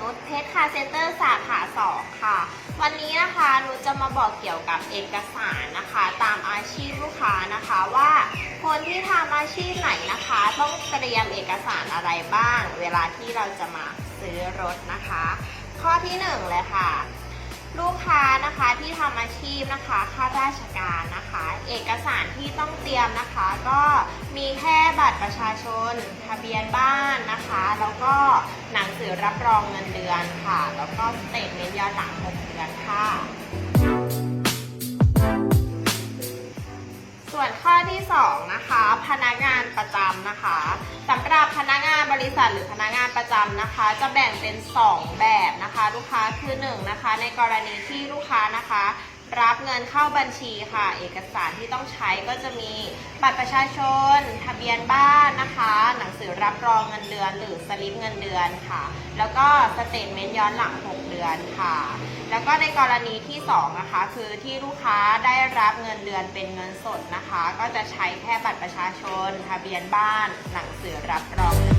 นุชเพชรคาเซนเตอร์สาขาสองค่ะ วันนี้นะคะนุชจะมาบอกเกี่ยวกับเอกสารนะคะ ตามอาชีพลูกค้านะคะว่าคนที่ทำอาชีพไหนนะคะ ต้องเตรียมเอกสารอะไรบ้าง เวลาที่เราจะมาซื้อรถนะคะ ข้อที่หนึ่งเลยค่ะ ลูกค้านะคะที่ทำอาชีพนะคะข้าราชการนะคะ เอกสารที่ต้องเตรียมนะคะ ก็มีแค่บัตรประชาชน ทะเบียนบ้านนะคะ แล้วก็หนังสือรับรองเงินเดือนค่ะ แล้วก็สเตทเมนต์ย้อนหลัง 6 เดือนค่ะ ส่วนข้อที่ 2 นะคะ พนักงานประจำนะคะสำหรับพนัก ริษัทหรือพนักงานประจำนะคะ จะแบ่งเป็น 2 แบบนะคะ ลูกค้าคือ1นะคะ ในกรณีที่ลูกค้านะคะ รับเงินเข้าบัญชีค่ะ เอกสารที่ต้องใช้ก็จะมีบัตรประชาชน ทะเบียนบ้านนะคะ หนังสือรับรองเงินเดือน หรือสลิปเงินเดือนค่ะ แล้วก็สเตทเมนต์ย้อนหลัง 6 เดือนค่ะ แล้วก็ในกรณีที่2นะคะคือที่ลูกค้าได้รับเงินเดือนเป็นเงินสดนะคะ ก็จะใช้แค่บัตรประชาชน ทะเบียนบ้าน หนังสือรับรองเงิน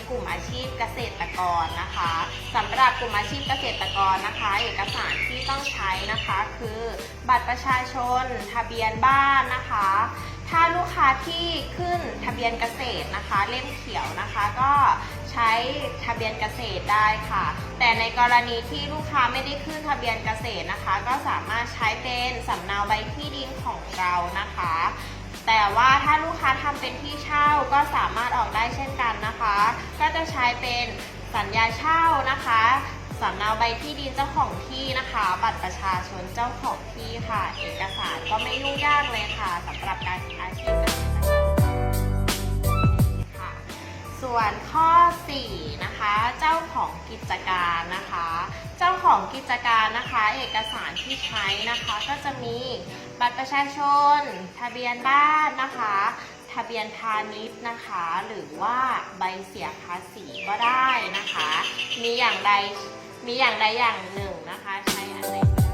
กค้าในกลุ่มอาชีพเกษตรกรนะคะสำหรับกลุ่มอาชีพเกษตรกรนะคะ เอกสารที่ต้องใช้นะคะคือบัตรประชาชน ทะเบียนบ้านนะคะ ถ้าลูกค้าที่ขึ้นทะเบียนเกษตรนะคะ เล่มเขียวนะคะ ก็ใช้ทะเบียนเกษตรได้ค่ะ แต่ในกรณีที่ลูกค้าไม่ได้ขึ้นทะเบียนเกษตรนะคะ ก็สามารถใช้เป็นสำเนาใบที่ดินของเรานะคะแต่ว่าถ้าลูกค้าทำเป็นที่เช่าก็สามารถออกได้เช่นกันนะคะ ก็จะใช้เป็นสัญญาเช่านะคะสำเนาใบที่ดินเจ้าของที่นะคะ บัตรประชาชนเจ้าของที่ค่ะ เอกสารก็ไม่ยุ่งยากเลยค่ะสำหรับการอาชีพค่ะ ส่วนข้อ 4 นะคะ เจ้าของกิจการนะคะ เจ้าของกิจการนะคะ เอกสารที่ใช้นะคะก็จะมีบัตรประชาชน ทะเบียนบ้านนะคะะเบียนพาณิชย์นะคะ หรือว่าใบเสียภาษีก็ได้นะคะ มีอย่างใดมีอย่างใดอย่างหนึ่งนะคะใช้อันไหนก็ได้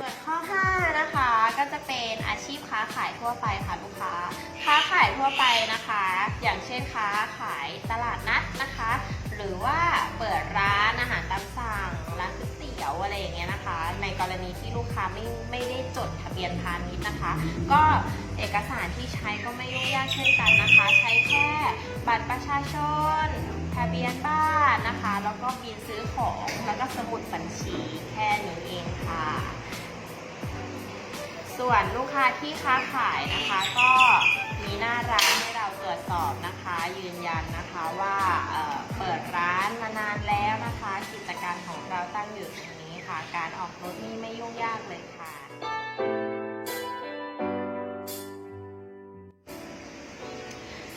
ส่วนข้อ5นะคะก็จะเป็นอาชีพค้าขายทั่วไปค่ะลูกค้า ค้าขายทั่วไปนะคะ อย่างเช่นค้าขายตลาดนัดนะคะ หรือว่าเปิดร้านอาหารตามสั่งร้านก๋วยเตี๋ยวอะไรอย่างเงี้ยนะคะ ในกรณีที่ลูกค้าไม่ไม่ได้จดทะเบียนพาณิชย์นะคะ ก็เอกสารที่ใช้ก็ไม่ยุ่งยากเช่นกันนะคะ ใช้แค่บัตรประชาชน ทะเบียนบ้านนะคะ แล้วก็บินซื้อของแล้วก็สมุดบัญชีแค่นี้เองค่ะ ส่วนลูกค้าที่ค้าขายนะคะ ก็มีหน้าร้านให้เราตรวจสอบนะคะ ยืนยันนะคะว่าเเปิดร้านมานานแล้วนะคะ กิจการของเราตั้งอยู่ตรงนี้ ค่ะ การออกรถนี่ไม่ยุ่งยากเลยค่ะ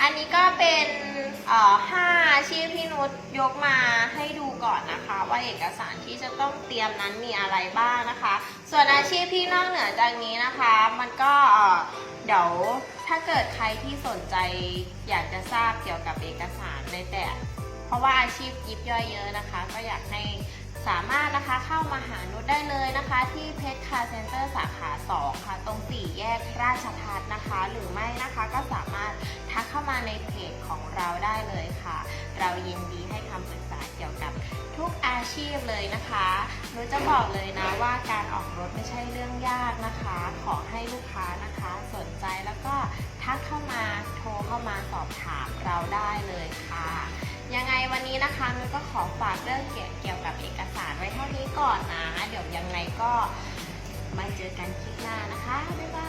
อันนี้ก็เป็นเอ่อห้าชีพที่นุชยกมาให้ดูก่อนนะคะ ว่าเอกสารที่จะต้องเตรียมนั้นมีอะไรบ้างนะคะ ส่วนอาชีพที่นอกเหนือจากนี้นะคะ มันก็เอ่อเดี๋ยวถ้าเกิดใครที่สนใจอยากจะทราบเกี่ยวกับเอกสารในแต่ เพราะว่าอาชีพยิบย่อยเยอะนะคะ ก็อยากให้ สามารถนะคะเข้ามาหานุชได้เลยนะคะ ที่เพชรคาเซ็นเตอร์สาขา 2 ค่ะ ตรงสี่แยกราชพัฒนะคะ หรือไม่นะคะก็สามารถทักเข้ามาในเพจของเราได้เลยค่ะ เรายินดีให้คำปรึกษาเกี่ยวกับทุกอาชีพเลยนะคะนุชจะบอกเลยนะว่าการออกรถไม่ใช่เรื่องยากนะคะ ขอให้ลูกค้านะคะ สนใจแล้วก็ทักเข้ามาโทรเข้ามาสอบถามเราได้เลยค่ะ ยังไงวันนี้นะคะนุ้ยก็ขอฝากเรื่องเกี่ยวกับเอกสารไว้เท่านี้ก่อนนะ เดี๋ยวยังไงก็มาเจอกันคลิปหน้านะคะ บ๊ายบาย